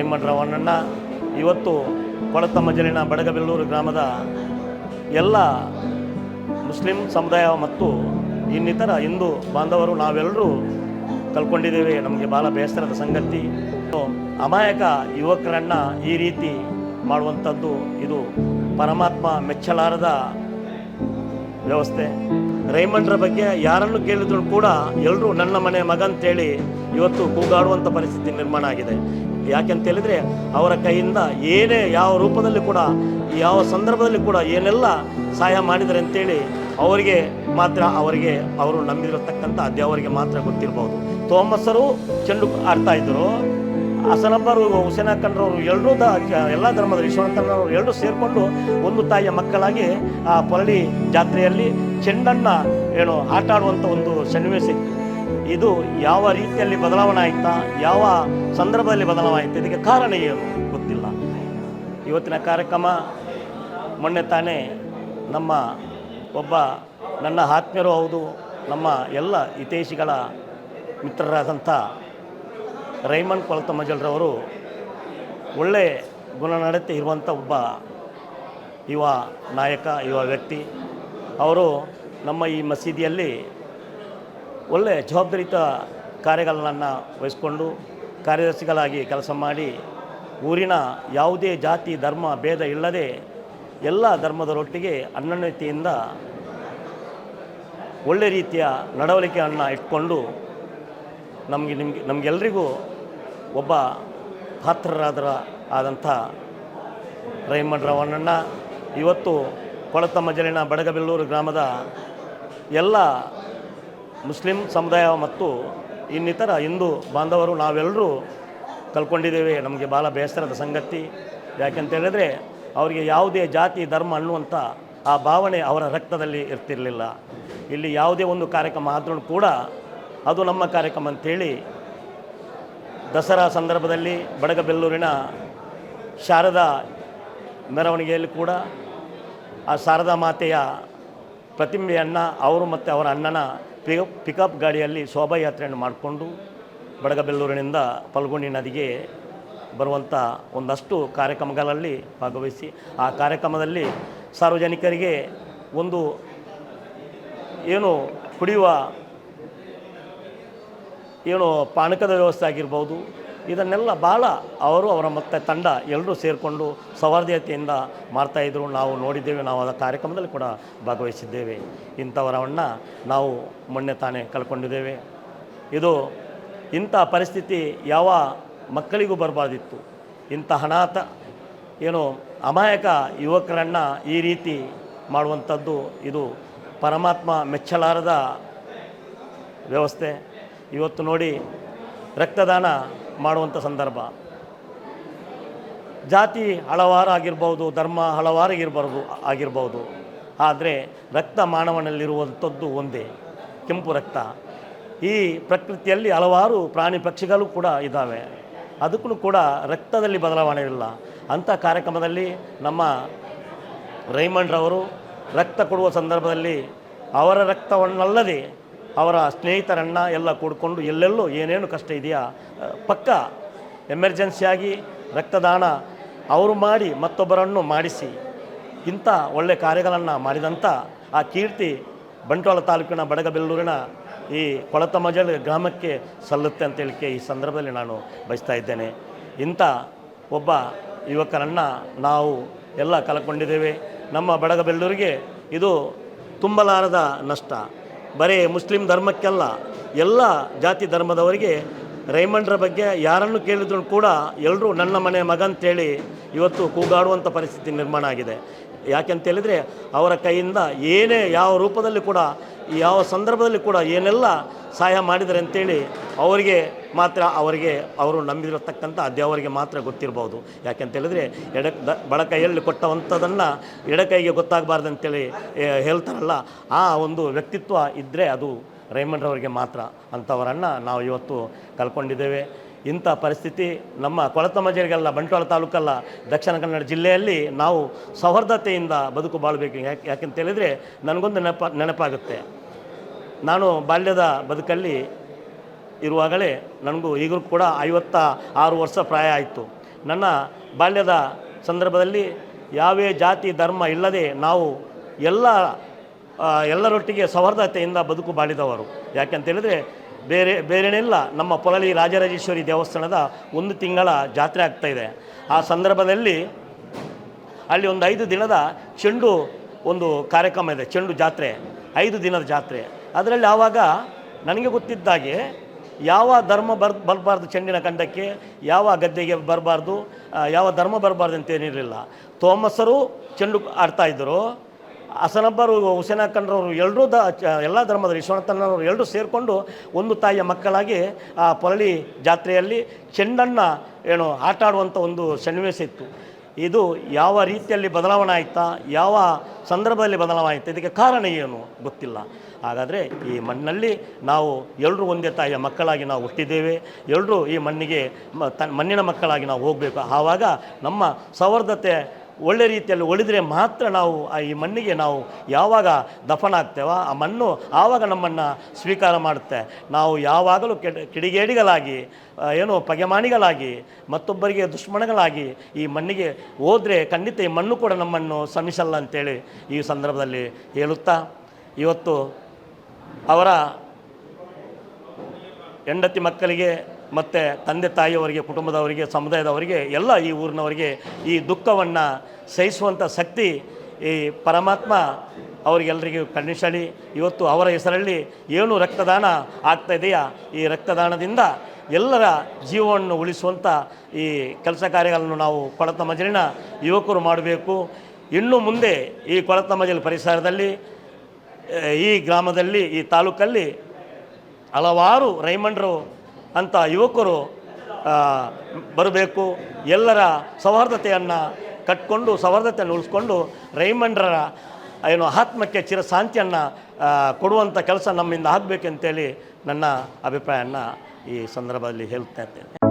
ರವಣ್ಣಣ್ಣ. ಇವತ್ತು ಕೊಳತಮ್ಮ ಮಜಲಿನ ಬಡಗಬೆಲ್ಲೂರು ಗ್ರಾಮದ ಎಲ್ಲ ಮುಸ್ಲಿಂ ಸಮುದಾಯ ಮತ್ತು ಇನ್ನಿತರ ಹಿಂದೂ ಬಾಂಧವರು ನಾವೆಲ್ಲರೂ ಕಲ್ಕೊಂಡಿದ್ದೇವೆ ನಮಗೆ ಭಾಳ ಬೇಸರದ ಸಂಗತಿ. ಅಮಾಯಕ ಯುವಕರನ್ನು ಈ ರೀತಿ ಮಾಡುವಂಥದ್ದು ಇದು ಪರಮಾತ್ಮ ಮೆಚ್ಚಲಾರದ ವ್ಯವಸ್ಥೆ. ರೈಮಂಡ್ರ ಬಗ್ಗೆ ಯಾರನ್ನು ಕೇಳಿದ್ರು ಕೂಡ ಎಲ್ಲರೂ ನನ್ನ ಮನೆ ಮಗ ಅಂತೇಳಿ ಇವತ್ತು ಕೂಗಾಡುವಂಥ ಪರಿಸ್ಥಿತಿ ನಿರ್ಮಾಣ ಆಗಿದೆ. ಯಾಕೆಂತ ಹೇಳಿದ್ರೆ ಅವರ ಕೈಯಿಂದ ಏನೇ ಯಾವ ರೂಪದಲ್ಲಿ ಕೂಡ, ಯಾವ ಸಂದರ್ಭದಲ್ಲಿ ಕೂಡ ಏನೆಲ್ಲ ಸಹಾಯ ಮಾಡಿದರೆ ಅಂತೇಳಿ ಅವರಿಗೆ ಮಾತ್ರ ಅವರಿಗೆ ಅವರು ನಂಬಿರತಕ್ಕಂಥ ಅದ್ಯಾವರಿಗೆ ಮಾತ್ರ ಗೊತ್ತಿರ್ಬೋದು. ತೋಮಸರು ಚೆಂಡು ಆಡ್ತಾ ಇದ್ದರು. ಹಸನಬ್ಬರು ಹುಸೇನಕ್ಕನರವರು ಎರಡೂ ದ ಎಲ್ಲ ಧರ್ಮದ ವಿಶ್ವನಾಥನವರು ಎರಡೂ ಸೇರಿಕೊಂಡು ಒಂದು ತಾಯಿಯ ಮಕ್ಕಳಾಗಿ ಆ ಪೊರಳಿ ಜಾತ್ರೆಯಲ್ಲಿ ಚೆಂಡನ್ನು ಏನು ಆಟ ಆಡುವಂಥ ಒಂದು ಸನ್ನಿವೇಶ ಇದು ಯಾವ ರೀತಿಯಲ್ಲಿ ಬದಲಾವಣೆ ಆಯ್ತಾ, ಯಾವ ಸಂದರ್ಭದಲ್ಲಿ ಬದಲಾವಣೆ ಆಯ್ತು, ಇದಕ್ಕೆ ಕಾರಣ ಏನು ಗೊತ್ತಿಲ್ಲ. ಇವತ್ತಿನ ಕಾರ್ಯಕ್ರಮ ಮೊನ್ನೆ ತಾನೇ ನಮ್ಮ ಒಬ್ಬ ನನ್ನ ಆತ್ಮೀಯರು ಹೌದು, ನಮ್ಮ ಎಲ್ಲ ಹಿತೈಷಿಗಳ ಮಿತ್ರರಾದಂಥ ರೈಮಂಡ್ ಕೊಳತ ಮಜಲ್ರವರು ಒಳ್ಳೆ ಗುಣನಡತೆ ಇರುವಂಥ ಒಬ್ಬ ಯುವ ನಾಯಕ, ಯುವ ವ್ಯಕ್ತಿ. ಅವರು ನಮ್ಮ ಈ ಮಸೀದಿಯಲ್ಲಿ ಒಳ್ಳೆ ಜವಾಬ್ದಾರಿತ ಕಾರ್ಯಗಳನ್ನು ವಹಿಸ್ಕೊಂಡು ಕಾರ್ಯದರ್ಶಿಗಳಾಗಿ ಕೆಲಸ ಮಾಡಿ ಊರಿನ ಯಾವುದೇ ಜಾತಿ, ಧರ್ಮ, ಭೇದ ಇಲ್ಲದೆ ಎಲ್ಲ ಧರ್ಮದರೊಟ್ಟಿಗೆ ಅನ್ನನ್ಯತೆಯಿಂದ ಒಳ್ಳೆ ರೀತಿಯ ನಡವಳಿಕೆಯನ್ನು ಇಟ್ಕೊಂಡು ನಮಗೆ ನಿಮಗೆ ನಮಗೆಲ್ಲರಿಗೂ ಒಬ್ಬ ಪಾತ್ರರಾದರ ಆದಂಥ ರೈಮಂಡ್ ರಾವಣ್ಣಣ್ಣ. ಇವತ್ತು ಕೊಳತಮ್ಮ ಮಜಲಿನ ಬಡಗಬೆಲ್ಲೂರು ಗ್ರಾಮದ ಎಲ್ಲ ಮುಸ್ಲಿಂ ಸಮುದಾಯ ಮತ್ತು ಇನ್ನಿತರ ಹಿಂದೂ ಬಾಂಧವರು ನಾವೆಲ್ಲರೂ ಕಲ್ಕೊಂಡಿದ್ದೇವೆ ನಮಗೆ ಭಾಳ ಬೇಸರದ ಸಂಗತಿ. ಯಾಕೆಂತ ಹೇಳಿದ್ರೆ ಅವರಿಗೆ ಯಾವುದೇ ಜಾತಿ, ಧರ್ಮ ಅನ್ನುವಂಥ ಆ ಭಾವನೆ ಅವರ ರಕ್ತದಲ್ಲಿ ಇರ್ತಿರಲಿಲ್ಲ. ಇಲ್ಲಿ ಯಾವುದೇ ಒಂದು ಕಾರ್ಯಕ್ರಮ ಆದ್ರೂ ಕೂಡ ಅದು ನಮ್ಮ ಕಾರ್ಯಕ್ರಮ ಅಂತೇಳಿ ದಸರಾ ಸಂದರ್ಭದಲ್ಲಿ ಬಡಗಬೆಲ್ಲೂರಿನ ಶಾರದಾ ಮೆರವಣಿಗೆಯಲ್ಲಿ ಕೂಡ ಆ ಶಾರದಾ ಮಾತೆಯ ಪ್ರತಿಮೆಯನ್ನು ಅವರು ಮತ್ತು ಅವರ ಅಣ್ಣನ ಪಿಕಪ್ ಪಿಕಪ್ ಗಾಡಿಯಲ್ಲಿ ಶೋಭಾಯಾತ್ರೆಯನ್ನು ಮಾಡಿಕೊಂಡು ಬಡಗಬೆಲ್ಲೂರಿನಿಂದ ಪಲ್ಗುಣಿ ನದಿಗೆ ಬರುವಂಥ ಒಂದಷ್ಟು ಕಾರ್ಯಕ್ರಮಗಳಲ್ಲಿ ಭಾಗವಹಿಸಿ, ಆ ಕಾರ್ಯಕ್ರಮದಲ್ಲಿ ಸಾರ್ವಜನಿಕರಿಗೆ ಒಂದು ಏನು ಕುಡಿಯುವ ಏನು ಪಾನಕದ ವ್ಯವಸ್ಥೆ ಆಗಿರ್ಬೋದು, ಇದನ್ನೆಲ್ಲ ಭಾಳ ಅವರು ಅವರ ಮತ್ತೆ ತಂಡ ಎಲ್ಲರೂ ಸೇರಿಕೊಂಡು ಸೌಹಾರ್ದತೆಯಿಂದ ಮಾಡ್ತಾಯಿದ್ರು ನಾವು ನೋಡಿದ್ದೇವೆ, ನಾವು ಅದರ ಕಾರ್ಯಕ್ರಮದಲ್ಲಿ ಕೂಡ ಭಾಗವಹಿಸಿದ್ದೇವೆ. ಇಂಥವರವನ್ನು ನಾವು ಮೊನ್ನೆ ತಾನೇ ಕಳ್ಕೊಂಡಿದ್ದೇವೆ. ಇದು ಇಂಥ ಪರಿಸ್ಥಿತಿ ಯಾವ ಮಕ್ಕಳಿಗೂ ಬರಬಾರ್ದಿತ್ತು. ಇಂಥ ಅನಾಥ, ಏನು ಅಮಾಯಕ ಯುವಕರನ್ನು ಈ ರೀತಿ ಮಾಡುವಂಥದ್ದು, ಇದು ಪರಮಾತ್ಮ ಮೆಚ್ಚಲಾರದ ವ್ಯವಸ್ಥೆ. ಇವತ್ತು ನೋಡಿ ರಕ್ತದಾನ ಮಾಡುವಂಥ ಸಂದರ್ಭ. ಜಾತಿ ಹಲವಾರು ಆಗಿರ್ಬೋದು, ಧರ್ಮ ಹಲವಾರು ಇರಬಾರ್ದು ಆಗಿರ್ಬೋದು. ಆದರೆ ರಕ್ತ ಮಾನವನಲ್ಲಿರುವಂಥದ್ದು ಒಂದೇ, ಕೆಂಪು ರಕ್ತ. ಈ ಪ್ರಕೃತಿಯಲ್ಲಿ ಹಲವಾರು ಪ್ರಾಣಿ ಪಕ್ಷಿಗಳು ಕೂಡ ಇದ್ದಾವೆ. ಅದಕ್ಕೂ ಕೂಡ ರಕ್ತದಲ್ಲಿ ಬದಲಾವಣೆ ಇಲ್ಲ ಅಂಥ ಕಾರ್ಯಕ್ರಮದಲ್ಲಿ ನಮ್ಮ ರೈಮಂಡ್ರವರು ರಕ್ತ ಕೊಡುವ ಸಂದರ್ಭದಲ್ಲಿ ಅವರ ರಕ್ತವನ್ನಲ್ಲದೆ ಅವರ ಸ್ನೇಹಿತರನ್ನ ಎಲ್ಲ ಕೂಡಿಕೊಂಡು ಎಲ್ಲೆಲ್ಲೂ ಏನೇನು ಕಷ್ಟ ಇದೆಯಾ ಪಕ್ಕ ಎಮರ್ಜೆನ್ಸಿಯಾಗಿ ರಕ್ತದಾನ ಅವರು ಮಾಡಿ ಮತ್ತೊಬ್ಬರನ್ನು ಮಾಡಿಸಿ, ಇಂಥ ಒಳ್ಳೆ ಕಾರ್ಯಗಳನ್ನು ಮಾಡಿದಂಥ ಆ ಕೀರ್ತಿ ಬಂಟ್ವಾಳ ತಾಲೂಕಿನ ಬಡಗಬೆಲ್ಲೂರಿನ ಈ ಕೊಳತಮಜಲ್ ಗ್ರಾಮಕ್ಕೆ ಸಲ್ಲುತ್ತೆ ಅಂತ ಹೇಳಿಕೆ ಈ ಸಂದರ್ಭದಲ್ಲಿ ನಾನು ಬಯಸ್ತಾ ಇದ್ದೇನೆ. ಇಂಥ ಒಬ್ಬ ಯುವಕರನ್ನು ನಾವು ಎಲ್ಲ ಕಲ್ಕೊಂಡಿದ್ದೇವೆ ನಮ್ಮ ಬಡಗಬೆಲ್ಲೂರಿಗೆ ಇದು ತುಂಬಲಾರದ ನಷ್ಟ. ಬರೀ ಮುಸ್ಲಿಂ ಧರ್ಮಕ್ಕೆಲ್ಲ, ಎಲ್ಲ ಜಾತಿ ಧರ್ಮದವರಿಗೆ ರೈಮಂಡ್ರ ಬಗ್ಗೆ ಯಾರನ್ನು ಕೇಳಿದ್ರು ಕೂಡ ಎಲ್ಲರೂ ನನ್ನ ಮನೆ ಮಗ ಅಂತೇಳಿ ಇವತ್ತು ಕೂಗಾಡುವಂಥ ಪರಿಸ್ಥಿತಿ ನಿರ್ಮಾಣ ಆಗಿದೆ. ಯಾಕೆಂತ ಹೇಳಿದರೆ ಅವರ ಕೈಯಿಂದ ಏನೇ ಯಾವ ರೂಪದಲ್ಲಿ ಕೂಡ, ಯಾವ ಸಂದರ್ಭದಲ್ಲಿ ಕೂಡ ಏನೆಲ್ಲ ಸಹಾಯ ಮಾಡಿದರೆ ಅಂತೇಳಿ ಅವರಿಗೆ ಮಾತ್ರ ಅವರಿಗೆ ಅವರು ನಂಬಿರತಕ್ಕಂಥ ಅದ್ಯಾವರಿಗೆ ಮಾತ್ರ ಗೊತ್ತಿರ್ಬೋದು. ಯಾಕೆಂತ ಹೇಳಿದ್ರೆ ಎಡ ಬಡ ಕೈಯಲ್ಲಿ ಕೊಟ್ಟವಂಥದ್ದನ್ನು ಎಡಕೈಗೆ ಗೊತ್ತಾಗಬಾರ್ದು ಅಂತೇಳಿ ಹೇಳ್ತಾರಲ್ಲ, ಆ ಒಂದು ವ್ಯಕ್ತಿತ್ವ ಇದ್ದರೆ ಅದು ರೈಮಂಡ್ರವರಿಗೆ ಮಾತ್ರ ಅಂಥವರನ್ನು ನಾವು ಇವತ್ತು ಕಳ್ಕೊಂಡಿದ್ದೇವೆ ಇಂಥ ಪರಿಸ್ಥಿತಿ ನಮ್ಮ ಕೊಳತಮಜರಿಗೆಲ್ಲ ಬಂಟ್ವಾಳ ತಾಲೂಕಲ್ಲ, ದಕ್ಷಿಣ ಕನ್ನಡ ಜಿಲ್ಲೆಯಲ್ಲಿ ನಾವು ಸೌಹಾರ್ದತೆಯಿಂದ ಬದುಕು ಬಾಳಬೇಕು. ಯಾಕೆ, ಯಾಕೆಂತ ಹೇಳಿದರೆ ನನಗೊಂದು ನೆನಪ, ನೆನಪಾಗುತ್ತೆ. ನಾನು ಬಾಲ್ಯದ ಬದುಕಲ್ಲಿ ಇರುವಾಗಲೇ ನನಗೂ ಈಗಲೂ ಕೂಡ ಐವತ್ತ ಆರು ವರ್ಷ ಪ್ರಾಯ ಆಯಿತು. ನನ್ನ ಬಾಲ್ಯದ ಸಂದರ್ಭದಲ್ಲಿ ಯಾವೇ ಜಾತಿ, ಧರ್ಮ ಇಲ್ಲದೆ ನಾವು ಎಲ್ಲ ಎಲ್ಲರೊಟ್ಟಿಗೆ ಸೌಹಾರ್ದತೆಯಿಂದ ಬದುಕು ಬಾಳಿದವರು. ಯಾಕೆಂತ ಹೇಳಿದ್ರೆ ಬೇರೆ ಬೇರೆನೆಲ್ಲ ನಮ್ಮ ಪೊಳಲಿ ರಾಜರಾಜೇಶ್ವರಿ ದೇವಸ್ಥಾನದ ಒಂದು ತಿಂಗಳ ಜಾತ್ರೆ ಆಗ್ತಾ ಇದೆ. ಆ ಸಂದರ್ಭದಲ್ಲಿ ಅಲ್ಲಿ ಒಂದು ಐದು ದಿನದ ಚೆಂಡು ಒಂದು ಕಾರ್ಯಕ್ರಮ ಇದೆ, ಚೆಂಡು ಜಾತ್ರೆ, ಐದು ದಿನದ ಜಾತ್ರೆ. ಅದರಲ್ಲಿ ಆವಾಗ ನನಗೆ ಗೊತ್ತಿದ್ದಾಗೆ ಯಾವ ಧರ್ಮ ಬರ್, ಬರಬಾರ್ದು ಚೆಂಡಿನ ಕಂಡಕ್ಕೆ, ಯಾವ ಗದ್ದೆಗೆ ಬರಬಾರ್ದು ಯಾವ ಧರ್ಮ ಬರಬಾರ್ದು ಅಂತೇನಿರಲಿಲ್ಲ ತೋಮಸರು ಚೆಂಡು ಆಡ್ತಾ ಇದ್ದರು. ಹಸನಬ್ಬರು ಹುಸೇನ ಕಂಡ್ರವರು ಎಲ್ಲರೂ ದ ಎಲ್ಲ ಧರ್ಮದ ವಿಶ್ವನಾಥನವರು ಎಲ್ಲರೂ ಸೇರಿಕೊಂಡು ಒಂದು ತಾಯಿಯ ಮಕ್ಕಳಾಗಿ ಆ ಪೊರಳಿ ಜಾತ್ರೆಯಲ್ಲಿ ಚೆಂಡನ್ನು ಏನು ಆಟ ಆಡುವಂಥ ಒಂದು ಸನ್ನಿವೇಶ ಇತ್ತು. ಇದು ಯಾವ ರೀತಿಯಲ್ಲಿ ಬದಲಾವಣೆ ಆಯ್ತಾ, ಯಾವ ಸಂದರ್ಭದಲ್ಲಿ ಬದಲಾವಣೆ ಆಯ್ತಾ, ಇದಕ್ಕೆ ಕಾರಣ ಏನು ಗೊತ್ತಿಲ್ಲ. ಹಾಗಾದರೆ ಈ ಮಣ್ಣಲ್ಲಿ ನಾವು ಎಲ್ಲರೂ ಒಂದೇ ತಾಯಿಯ ಮಕ್ಕಳಾಗಿ ನಾವು ಹುಟ್ಟಿದ್ದೇವೆ ಎಲ್ಲರೂ ಈ ಮಣ್ಣಿಗೆ ಮ, ತ, ಮಣ್ಣಿನ ಮಕ್ಕಳಾಗಿ ನಾವು ಹೋಗಬೇಕು. ಆವಾಗ ನಮ್ಮ ಸೌಹಾರ್ದತೆ ಒಳ್ಳೆ ರೀತಿಯಲ್ಲಿ ಉಳಿದರೆ ಮಾತ್ರ ನಾವು ಆ ಈ ಮಣ್ಣಿಗೆ ನಾವು ಯಾವಾಗ ದಫನ ಆಗ್ತೇವೋ ಆ ಮಣ್ಣು ಆವಾಗ ನಮ್ಮನ್ನು ಸ್ವೀಕಾರ ಮಾಡುತ್ತೆ. ನಾವು ಯಾವಾಗಲೂ ಕೆಡ, ಕಿಡಿಗೇಡಿಗಳಾಗಿ ಏನು ಪಗೆಮಾಣಿಗಳಾಗಿ, ಮತ್ತೊಬ್ಬರಿಗೆ ದುಷ್ಮಣಗಳಾಗಿ ಈ ಮಣ್ಣಿಗೆ ಹೋದರೆ ಖಂಡಿತ ಈ ಮಣ್ಣು ಕೂಡ ನಮ್ಮನ್ನು ಶ್ರಮಿಸಲ್ಲ ಅಂತೇಳಿ ಈ ಸಂದರ್ಭದಲ್ಲಿ ಹೇಳುತ್ತಾ, ಇವತ್ತು ಅವರ ಹೆಂಡತಿ ಮಕ್ಕಳಿಗೆ ಮತ್ತು ತಂದೆ ತಾಯಿಯವರಿಗೆ, ಕುಟುಂಬದವರಿಗೆ, ಸಮುದಾಯದವರಿಗೆ, ಎಲ್ಲ ಈ ಊರಿನವರಿಗೆ ಈ ದುಃಖವನ್ನು ಸಹಿಸುವಂಥ ಶಕ್ತಿ ಈ ಪರಮಾತ್ಮ ಅವರಿಗೆಲ್ಲರಿಗೂ ಕಣ್ಣಿಸಲಿ. ಇವತ್ತು ಅವರ ಹೆಸರಲ್ಲಿ ಏನು ರಕ್ತದಾನ ಆಗ್ತಾ ಇದೆಯಾ? ಈ ರಕ್ತದಾನದಿಂದ ಎಲ್ಲರ ಜೀವವನ್ನು ಉಳಿಸುವಂಥ ಈ ಕೆಲಸ ಕಾರ್ಯಗಳನ್ನು ನಾವು ಕೊಳತ ಮಜಲಿನ ಯುವಕರು ಮಾಡಬೇಕು. ಇನ್ನು ಮುಂದೆ ಈ ಕೊಳತ ಮಜಲು ಪರಿಸರದಲ್ಲಿ, ಈ ಗ್ರಾಮದಲ್ಲಿ, ಈ ತಾಲೂಕಲ್ಲಿ ಹಲವಾರು ರೈಮಂಡ್ರು ಅಂತ ಯುವಕರು ಬರಬೇಕು. ಎಲ್ಲರ ಸೌಹಾರ್ದತೆಯನ್ನು ಕಟ್ಕೊಂಡು, ಸೌಹಾರ್ದತೆಯನ್ನು ಉಳಿಸ್ಕೊಂಡು ರೈಮಂಡ್ರರ ಏನು, ಆತ್ಮಕ್ಕೆ ಚಿರಶಾಂತಿಯನ್ನು ಕೊಡುವಂಥ ಕೆಲಸ ನಮ್ಮಿಂದ ಆಗಬೇಕಂತೇಳಿ ನನ್ನ ಅಭಿಪ್ರಾಯವನ್ನು ಈ ಸಂದರ್ಭದಲ್ಲಿ ಹೇಳ್ತಾ ಇದ್ದೇನೆ.